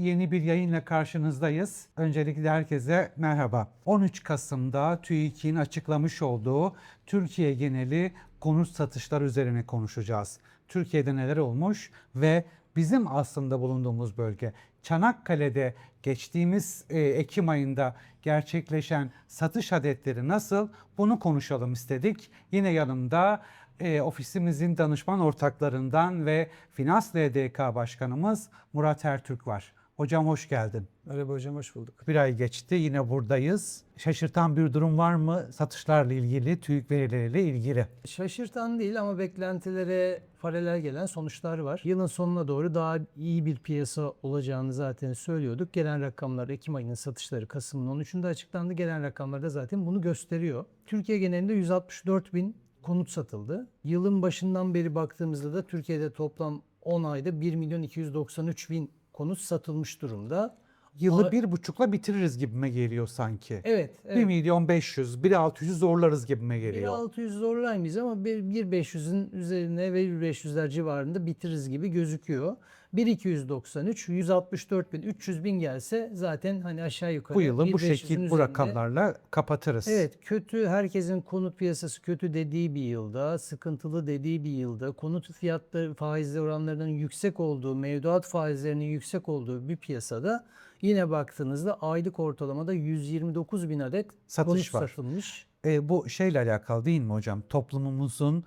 yeni bir yayınla karşınızdayız. Öncelikle herkese merhaba. 13 Kasım'da TÜİK'in açıklamış olduğu Türkiye geneli konut satışlar üzerine konuşacağız. Türkiye'de neler olmuş ve bizim aslında bulunduğumuz bölge Çanakkale'de geçtiğimiz e, Ekim ayında gerçekleşen satış adetleri nasıl bunu konuşalım istedik. Yine yanımda e, ofisimizin danışman ortaklarından ve Finans LDK Başkanımız Murat Ertürk var. Hocam hoş geldin. Merhaba hocam hoş bulduk. Bir ay geçti yine buradayız. Şaşırtan bir durum var mı satışlarla ilgili, TÜİK verileriyle ilgili? Şaşırtan değil ama beklentilere paralel gelen sonuçlar var. Yılın sonuna doğru daha iyi bir piyasa olacağını zaten söylüyorduk. Gelen rakamlar Ekim ayının satışları Kasım'ın 13'ünde açıklandı. Gelen rakamlar da zaten bunu gösteriyor. Türkiye genelinde 164 bin konut satıldı. Yılın başından beri baktığımızda da Türkiye'de toplam 10 ayda 1 milyon 293 bin konut satılmış durumda. Yılı Ama- bir buçukla bitiririz gibime geliyor sanki. Evet, 1 evet. milyon 500, 1 600 zorlarız gibime geliyor. 1600 zorlamayız ama bir- 1.500'ün üzerine ve 1.500'ler civarında bitiririz gibi gözüküyor. 1.293, 164 bin, 300 bin gelse zaten hani aşağı yukarı. Bu yılı bu 1.500'ün şekil bu rakamlarla kapatırız. Evet kötü herkesin konut piyasası kötü dediği bir yılda, sıkıntılı dediği bir yılda, konut fiyatları faizli oranlarının yüksek olduğu, mevduat faizlerinin yüksek olduğu bir piyasada yine baktığınızda aylık ortalamada 129 bin adet Satış konut var. satılmış. E, bu şeyle alakalı değil mi hocam? Toplumumuzun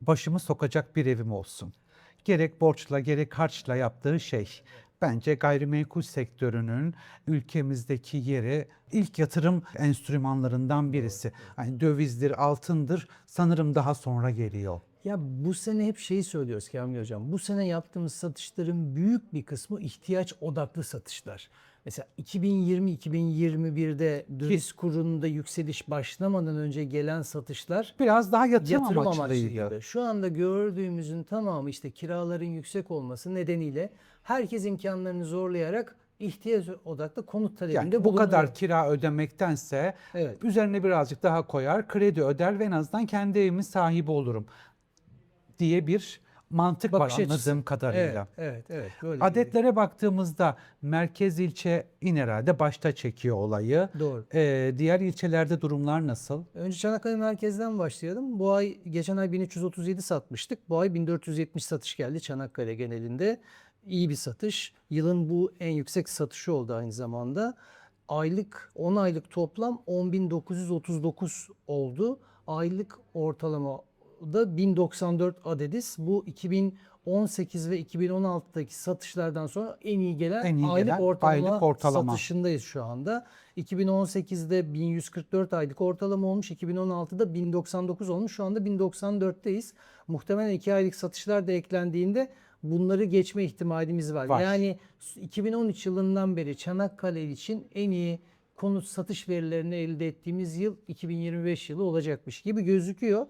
başımı sokacak bir evim olsun. Gerek borçla gerek harçla yaptığı şey. Bence gayrimenkul sektörünün ülkemizdeki yeri ilk yatırım enstrümanlarından birisi. Hani dövizdir, altındır sanırım daha sonra geliyor. Ya bu sene hep şeyi söylüyoruz Kamil Hocam. Bu sene yaptığımız satışların büyük bir kısmı ihtiyaç odaklı satışlar. Mesela 2020-2021'de döviz kurunda yükseliş başlamadan önce gelen satışlar Biraz daha yatırım, yatırım amaçlıydı. amaçlıydı. Şu anda gördüğümüzün tamamı işte kiraların yüksek olması nedeniyle herkes imkanlarını zorlayarak ihtiyaç odaklı konut talebinde Yani bu kadar kira ödemektense Evet. üzerine birazcık daha koyar, kredi öder ve en azından kendi evimin sahibi olurum diye bir mantık Bakış var açısı. anladığım kadarıyla. Evet, evet, evet. Böyle bir- Adetlere baktığımızda merkez ilçe in herhalde başta çekiyor olayı. Doğru. Ee, diğer ilçelerde durumlar nasıl? Önce Çanakkale merkezden başlayalım. Bu ay geçen ay 1337 satmıştık. Bu ay 1470 satış geldi Çanakkale genelinde. İyi bir satış. Yılın bu en yüksek satışı oldu aynı zamanda. Aylık 10 aylık toplam 10.939 oldu. Aylık ortalama da 1094 adediz. Bu 2018 ve 2016'daki satışlardan sonra en iyi gelen En iyi aylık, gelen ortalama aylık ortalama. satışındayız şu anda. 2018'de 1144 aylık ortalama olmuş. 2016'da 1099 olmuş. Şu anda 1094'teyiz. Muhtemelen 2 aylık satışlar da eklendiğinde bunları geçme ihtimalimiz var. Var. Yani 2013 yılından beri Çanakkale için en iyi konut satış verilerini elde ettiğimiz yıl 2025 yılı olacakmış gibi gözüküyor.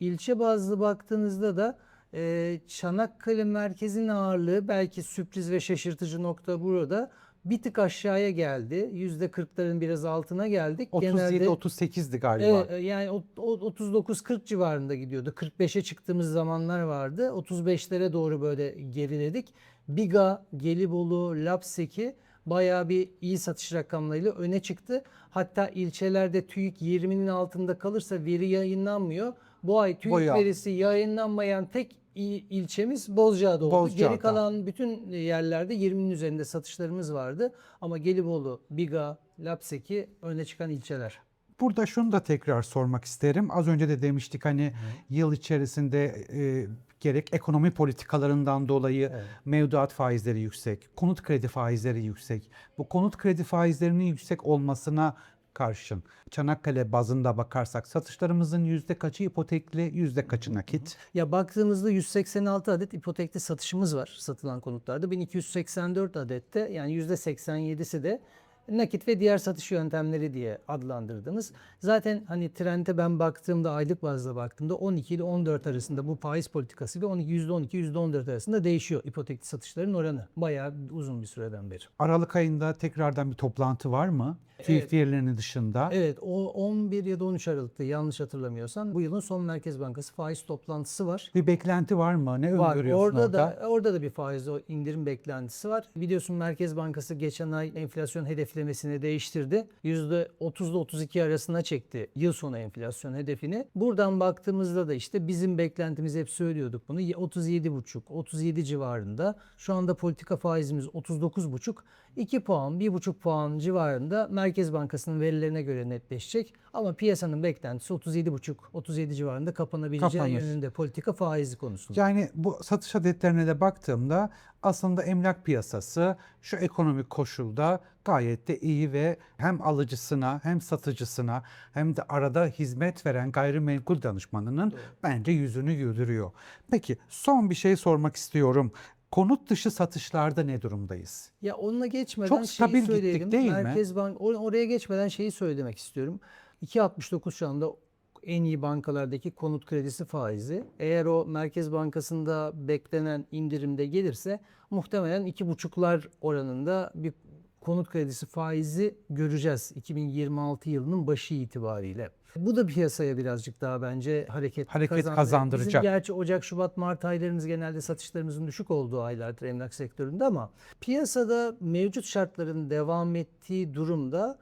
İlçe bazlı baktığınızda da e, Çanakkale merkezin ağırlığı belki sürpriz ve şaşırtıcı nokta burada. Bir tık aşağıya geldi. %40'ların biraz altına geldik. 37-38'di galiba. Evet, yani o- o 39-40 civarında gidiyordu. 45'e çıktığımız zamanlar vardı. 35'lere doğru böyle geriledik. Biga, Gelibolu, Lapseki bayağı bir iyi satış rakamlarıyla öne çıktı. Hatta ilçelerde TÜİK 20'nin altında kalırsa veri yayınlanmıyor. Bu ay TÜİK Boya. verisi yayınlanmayan tek il- ilçemiz Bozcaada oldu. Bozcaada. Geri kalan bütün yerlerde 20'nin üzerinde satışlarımız vardı. Ama Gelibolu, Biga, Lapseki öne çıkan ilçeler. Burada şunu da tekrar sormak isterim. Az önce de demiştik hani yıl içerisinde e, gerek ekonomi politikalarından dolayı mevduat faizleri yüksek, konut kredi faizleri yüksek. Bu konut kredi faizlerinin yüksek olmasına karşın Çanakkale bazında bakarsak satışlarımızın yüzde kaçı ipotekli, yüzde kaçı nakit? Ya baktığımızda 186 adet ipotekli satışımız var satılan konutlarda. 1284 adette yani %87'si de nakit ve diğer satış yöntemleri diye adlandırdığımız. Zaten hani trende ben baktığımda aylık bazda baktığımda 12 ile 14 arasında bu faiz politikası ile 12 %12 %14 arasında değişiyor ipotekli satışların oranı. Bayağı uzun bir süreden beri. Aralık ayında tekrardan bir toplantı var mı? TÜİK Evet. verilerinin dışında. Evet o 11 ya da 13 Aralık'ta yanlış hatırlamıyorsam bu yılın son Merkez Bankası faiz toplantısı var. Bir beklenti var mı? Ne Var. öngörüyorsun Orada, orada? da orada da bir faiz o indirim beklentisi var. Biliyorsun Merkez Bankası geçen ay enflasyon hedeflemesini değiştirdi. %30'da 32 arasına çekti yıl sonu enflasyon hedefini. Buradan baktığımızda da işte bizim beklentimiz hep söylüyorduk bunu 37,5 37 civarında. Şu anda politika faizimiz 39,5 2 puan 1,5 puan civarında Merkez Bankası'nın verilerine göre netleşecek. Ama piyasanın beklentisi 37,5 37 civarında kapanabileceği Kapanır. yönünde politika faizi konusunda. Yani bu satış adetlerine de baktığımda aslında emlak piyasası şu ekonomik koşulda gayet de iyi ve hem alıcısına hem satıcısına hem de arada hizmet veren gayrimenkul danışmanının bence yüzünü güldürüyor. Peki son bir şey sormak istiyorum. Konut dışı satışlarda ne durumdayız? Ya onunla geçmeden Çok şeyi stabil gittik söyleyelim. değil mi? Merkez Bank or- oraya geçmeden şeyi söylemek istiyorum. 2.69 şu anda en iyi bankalardaki konut kredisi faizi. Eğer o Merkez Bankası'nda beklenen indirimde gelirse muhtemelen 2.5'lar oranında bir konut kredisi faizi göreceğiz 2026 yılının başı itibariyle. Bu da piyasaya birazcık daha bence hareket, Hareket kazandıracak. kazandıracak. Bizim gerçi Ocak, Şubat, Mart aylarımız genelde satışlarımızın düşük olduğu aylardır emlak sektöründe ama piyasada mevcut şartların devam ettiği durumda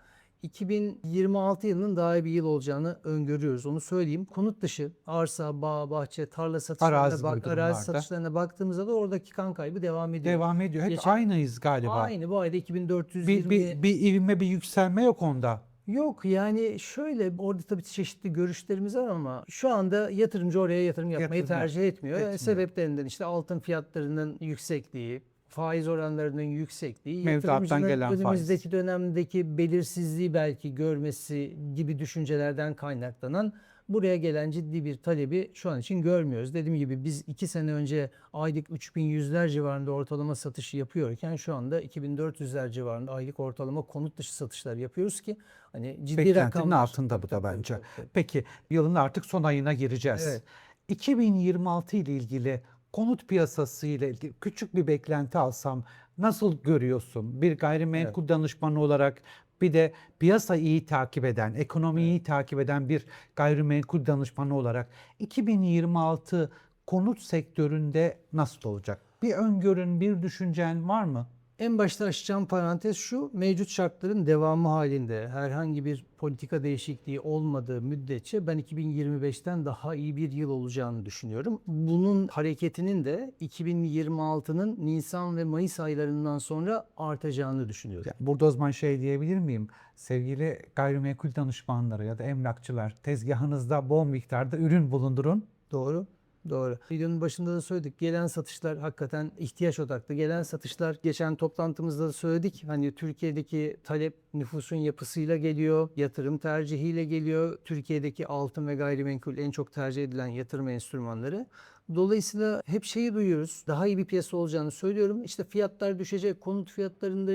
2026 yılının daha iyi bir yıl olacağını öngörüyoruz. Onu söyleyeyim. Konut dışı arsa, bağ, bahçe, tarla satışlarına, Arazi bak, arazi satışlarına baktığımızda da oradaki kan kaybı devam ediyor. Devam ediyor. Hep Geçen- aynıyız galiba. Aynı bu ayda 2420 Bir, bir, bir ivme bir yükselme yok onda. Yok yani şöyle orada tabii çeşitli görüşlerimiz var ama şu anda yatırımcı oraya yatırım yapmayı Yatırım tercih etmiyor. etmiyor. Sebeplerinden işte altın fiyatlarının yüksekliği, faiz oranlarının yüksekliği, yatırımcının gelen faiz. önümüzdeki dönemdeki belirsizliği belki görmesi gibi düşüncelerden kaynaklanan buraya gelen ciddi bir talebi şu an için görmüyoruz. Dediğim gibi biz iki sene önce aylık 3100'ler civarında ortalama satışı yapıyorken şu anda 2400'ler civarında aylık ortalama konut dışı satışlar yapıyoruz ki hani ciddi Beklentinin rakamlar. altında bu da bence. Peki yılın artık son ayına gireceğiz. Evet. 2026 ile ilgili konut piyasası ile ilgili küçük bir beklenti alsam nasıl görüyorsun? Bir gayrimenkul danışmanı olarak bir de piyasayı iyi takip eden, ekonomiyi iyi takip eden bir gayrimenkul danışmanı olarak 2026 konut sektöründe nasıl olacak? Bir öngörün, bir düşüncen var mı? En başta açacağım parantez şu, mevcut şartların devamı halinde herhangi bir politika değişikliği olmadığı müddetçe ben 2025'ten daha iyi bir yıl olacağını düşünüyorum. Bunun hareketinin de 2026'nın Nisan ve Mayıs aylarından sonra artacağını düşünüyorum. Burada o zaman şey diyebilir miyim? Sevgili gayrimenkul danışmanları ya da emlakçılar tezgahınızda bol miktarda ürün bulundurun. Doğru. Doğru. Videonun başında da söyledik. Gelen satışlar hakikaten ihtiyaç odaklı. Gelen satışlar geçen toplantımızda da söyledik. Hani Türkiye'deki talep nüfusun yapısıyla geliyor, yatırım tercihiyle geliyor. Türkiye'deki altın ve gayrimenkul en çok tercih edilen yatırım enstrümanları. Dolayısıyla hep şeyi duyuyoruz. Daha iyi bir piyasa olacağını söylüyorum. İşte fiyatlar düşecek, konut fiyatlarında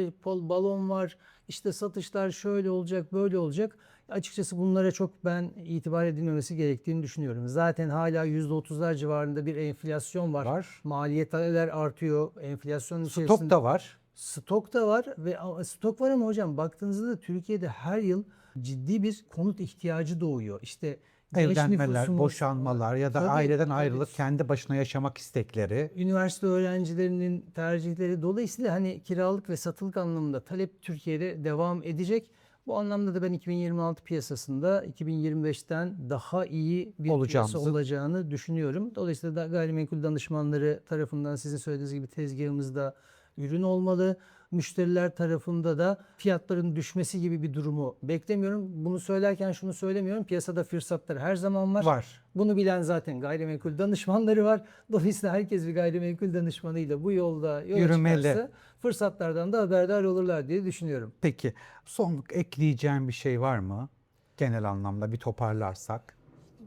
balon var. İşte satışlar şöyle olacak, böyle olacak. Açıkçası bunlara çok ben itibar edilmemesi gerektiğini düşünüyorum. Zaten hala %30'lar civarında bir enflasyon var. Var. Maliyetler artıyor. Enflasyonun Stok içerisinde da var. stok da var ve stok var ama hocam baktığınızda da Türkiye'de her yıl ciddi bir konut ihtiyacı doğuyor. İşte Evlenmeler, boşanmalar ya da Tabii, aileden ayrılıp kendi başına yaşamak istekleri. üniversite öğrencilerinin tercihleri dolayısıyla hani kiralık ve satılık anlamında talep Türkiye'de devam edecek. Bu anlamda da ben 2026 piyasasında 2025'ten daha iyi bir Olacağımızı- piyasa olacağını düşünüyorum. Dolayısıyla da gayrimenkul danışmanları tarafından sizin söylediğiniz gibi tezgahımızda ürün olmalı. Müşteriler tarafında da fiyatların düşmesi gibi bir durumu beklemiyorum. Bunu söylerken şunu söylemiyorum. Piyasada fırsatlar her zaman var. Var. Bunu bilen zaten gayrimenkul danışmanları var. Dolayısıyla herkes bir gayrimenkul danışmanıyla bu yolda yola Yürümeli. çıkarsa fırsatlardan da haberdar olurlar diye düşünüyorum. Peki son ekleyeceğim bir şey var mı? Genel anlamda bir toparlarsak.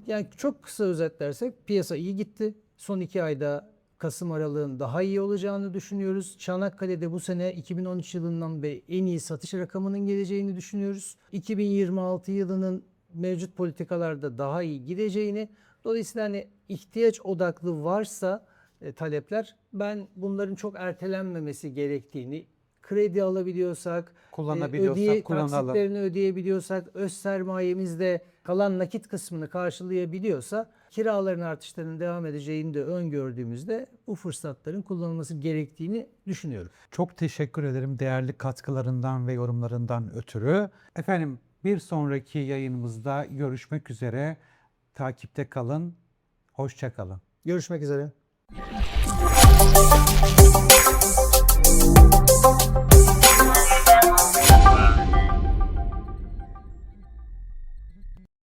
Yani çok kısa özetlersek piyasa iyi gitti. Son iki ayda Kasım aralığın daha iyi olacağını düşünüyoruz. Çanakkale'de bu sene 2013 yılından beri en iyi satış rakamının geleceğini düşünüyoruz. 2026 yılının mevcut politikalarda daha iyi gideceğini. Dolayısıyla hani ihtiyaç odaklı varsa e, talepler ben bunların çok ertelenmemesi gerektiğini kredi alabiliyorsak, Kullanabiliyorsak ödeye- kullanalım. taksitlerini ödeyebiliyorsak, öz sermayemizde kalan nakit kısmını karşılayabiliyorsa kiraların artışlarının devam edeceğini de öngördüğümüzde bu fırsatların kullanılması gerektiğini düşünüyorum. Çok teşekkür ederim değerli katkılarından ve yorumlarından ötürü. Efendim bir sonraki yayınımızda görüşmek üzere. Takipte kalın. Hoşça kalın. Görüşmek üzere. Oh.